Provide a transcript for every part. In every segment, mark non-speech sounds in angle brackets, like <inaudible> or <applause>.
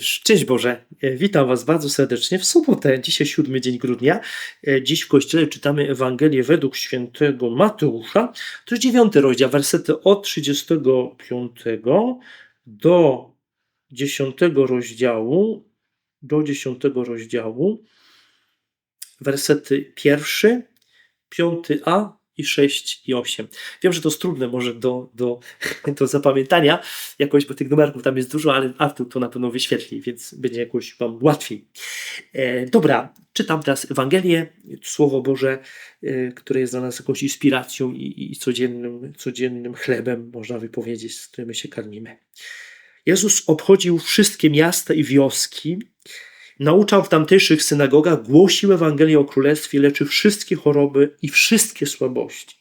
Szczęść Boże, E, witam Was bardzo serdecznie w sobotę, dzisiaj siódmy dzień grudnia. E, Dziś w Kościele czytamy Ewangelię według świętego Mateusza. To jest dziewiąty rozdział, wersety od 35 do 10 rozdziału, do 10 rozdziału, wersety pierwszy, piąty A i 6 i 8. Wiem, że to jest trudne może do, do, <laughs> do zapamiętania jakoś, bo tych numerków tam jest dużo, ale Artur to na pewno wyświetli, więc będzie jakoś Wam łatwiej. E, dobra, czytam teraz Ewangelię, Słowo Boże, e, które jest dla nas jakąś inspiracją i, i codziennym, codziennym chlebem, można by powiedzieć, z którym się karmimy. Jezus obchodził wszystkie miasta i wioski, Nauczał w tamtejszych synagogach, głosił Ewangelię o Królestwie, leczył wszystkie choroby i wszystkie słabości.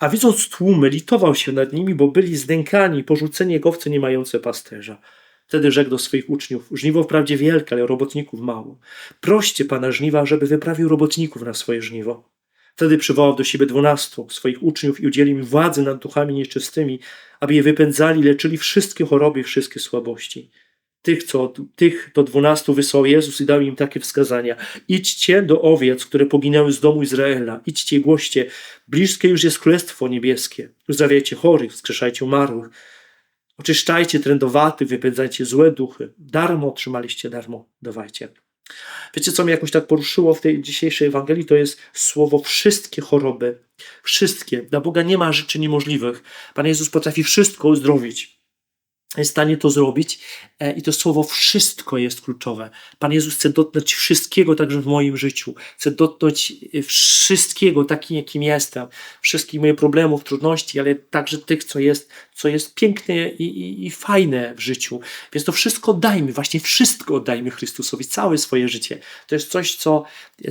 A widząc tłumy, litował się nad nimi, bo byli zdękani, porzuceni jak owce nie mające pasterza. Wtedy rzekł do swoich uczniów, żniwo wprawdzie wielkie, ale robotników mało. Proście Pana żniwa, żeby wyprawił robotników na swoje żniwo. Wtedy przywołał do siebie dwunastu swoich uczniów i udzielił im władzy nad duchami nieczystymi, aby je wypędzali, leczyli wszystkie choroby i wszystkie słabości tych, co, tych do dwunastu wysłał Jezus i dał im takie wskazania. Idźcie do owiec, które poginęły z domu Izraela. Idźcie głoście. Bliskie już jest Królestwo Niebieskie. Uzdrawiajcie chorych, wskrzeszajcie umarłych. Oczyszczajcie trędowatych, wypędzajcie złe duchy. Darmo otrzymaliście, darmo dawajcie. Wiecie, co mnie jakoś tak poruszyło w tej dzisiejszej Ewangelii? To jest słowo wszystkie choroby. Wszystkie. Dla Boga nie ma rzeczy niemożliwych. Pan Jezus potrafi wszystko uzdrowić jest w stanie to zrobić e, i to słowo wszystko jest kluczowe. Pan Jezus chce dotknąć wszystkiego także w moim życiu. Chce dotknąć e, wszystkiego takim, jakim jestem. Wszystkich moich problemów, trudności, ale także tych, co jest, co jest piękne i, i, i fajne w życiu. Więc to wszystko dajmy, właśnie wszystko oddajmy Chrystusowi, całe swoje życie. To jest coś, co,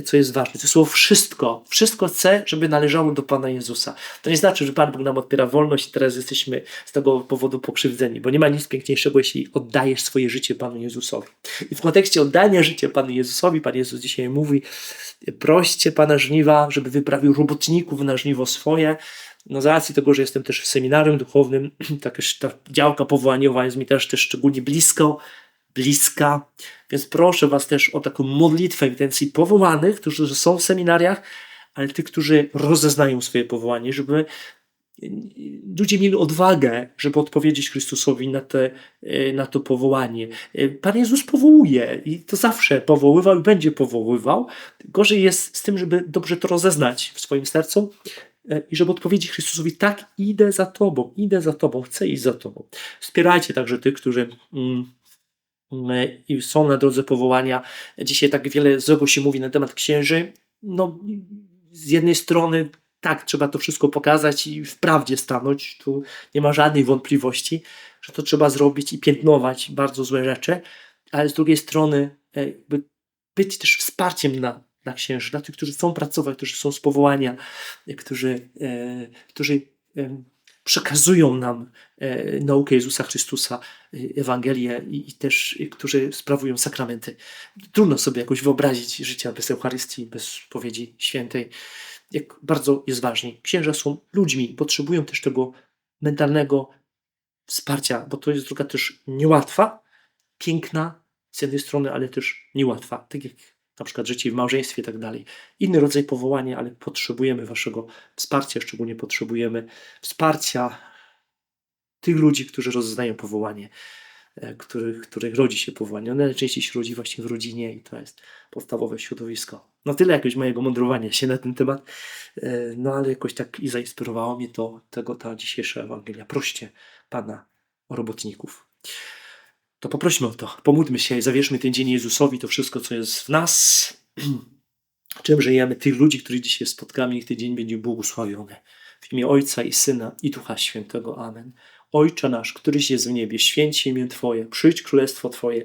co jest ważne. To słowo wszystko. Wszystko chcę, żeby należało do Pana Jezusa. To nie znaczy, że Pan Bóg nam odpiera wolność i teraz jesteśmy z tego powodu pokrzywdzeni, bo nie ma nic piękniejszego, jeśli oddajesz swoje życie Panu Jezusowi. I w kontekście oddania życia Panu Jezusowi, Pan Jezus dzisiaj mówi, proście Pana żniwa, żeby wyprawił robotników na żniwo swoje. No z racji tego, że jestem też w seminarium duchownym, <clears throat> tak ta działka powołaniowa jest mi też, też szczególnie blisko, bliska, więc proszę Was też o taką modlitwę intencji powołanych, którzy są w seminariach, ale tych, którzy rozeznają swoje powołanie, żeby ludzie mieli odwagę, żeby odpowiedzieć Chrystusowi na, te, e, na to powołanie. E, Pan Jezus powołuje i to zawsze powoływał i będzie powoływał. Gorzej jest z tym, żeby dobrze to rozeznać w swoim sercu e, i żeby odpowiedzieć Chrystusowi, tak, idę za Tobą, idę za Tobą, chcę iść za Tobą. Wspierajcie także tych, którzy mm, i są na drodze powołania. Dzisiaj tak wiele złego się mówi na temat księży. No, z jednej strony tak, trzeba to wszystko pokazać i w prawdzie stanąć. Tu nie ma żadnej wątpliwości, że to trzeba zrobić i piętnować bardzo złe rzeczy, ale z drugiej strony e, być też wsparciem dla, dla księży, dla tych, którzy chcą pracować, którzy są z powołania, którzy, e, którzy przekazują nam e, naukę Jezusa Chrystusa, e, Ewangelię i, i też e, którzy sprawują sakramenty. Trudno sobie jakoś wyobrazić życia bez Eucharystii, bez spowiedzi świętej jak bardzo jest ważny. Księża są ludźmi, potrzebują też tego mentalnego wsparcia, bo to jest droga też niełatwa, piękna z jednej strony, ale też niełatwa. Tak jak na przykład życie w małżeństwie i tak dalej. Inny rodzaj powołania, ale potrzebujemy waszego wsparcia, szczególnie potrzebujemy wsparcia tych ludzi, którzy rozeznają powołanie. E, których, których rodzi się powołanie. One najczęściej się rodzi właśnie w rodzinie i to jest podstawowe środowisko. No tyle jakoś mojego mądrowania się na ten temat, e, no ale jakoś tak i zainspirowało mnie to, tego ta dzisiejsza Ewangelia. Proście Pana o robotników. To poprośmy o to, pomódlmy się i zawierzmy ten dzień Jezusowi, to wszystko, co jest w nas, <clears throat> czym żyjemy, tych ludzi, których dzisiaj spotkamy, niech ten dzień będzie błogosławiony. W imię Ojca i Syna i Ducha Świętego. Amen. Ojcze nasz, któryś jest w niebie, święć imię Twoje, przyjdź królestwo Twoje,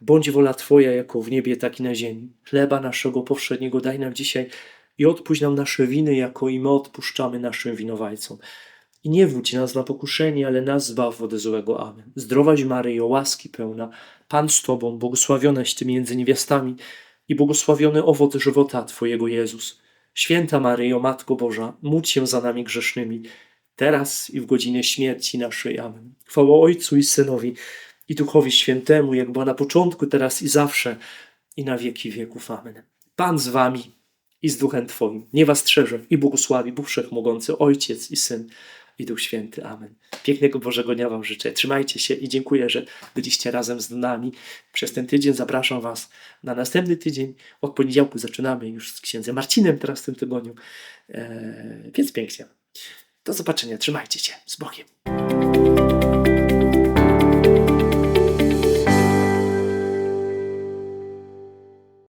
bądź wola Twoja jako w niebie, tak i na ziemi. Chleba naszego powszedniego daj nam dzisiaj i odpuść nam nasze winy, jako i my odpuszczamy naszym winowajcom. I nie wódź nas na pokuszenie, ale nas zbaw od złego. Amen. Zdrowaś Maryjo, łaski pełna, Pan z Tobą, błogosławionaś Ty między niewiastami i błogosławiony owoc żywota Twojego Jezus. Święta Maryjo, Matko Boża, módl się za nami grzesznymi, teraz i w godzinie śmierci naszej. Amen. Chwała Ojcu i Synowi i Duchowi Świętemu, jak była na początku, teraz i zawsze, i na wieki wieków. Amen. Pan z wami i z Duchem Twoim. Nie was strzeże i błogosławi Bóg Wszechmogący, Ojciec i Syn i Duch Święty. Amen. Pięknego Bożego Dnia Wam życzę. Trzymajcie się i dziękuję, że byliście razem z nami przez ten tydzień. Zapraszam Was na następny tydzień. Od poniedziałku zaczynamy już z księdzem Marcinem teraz w tym tygodniu. Eee, więc pięknie. Do zobaczenia. Trzymajcie się. Z Bogiem.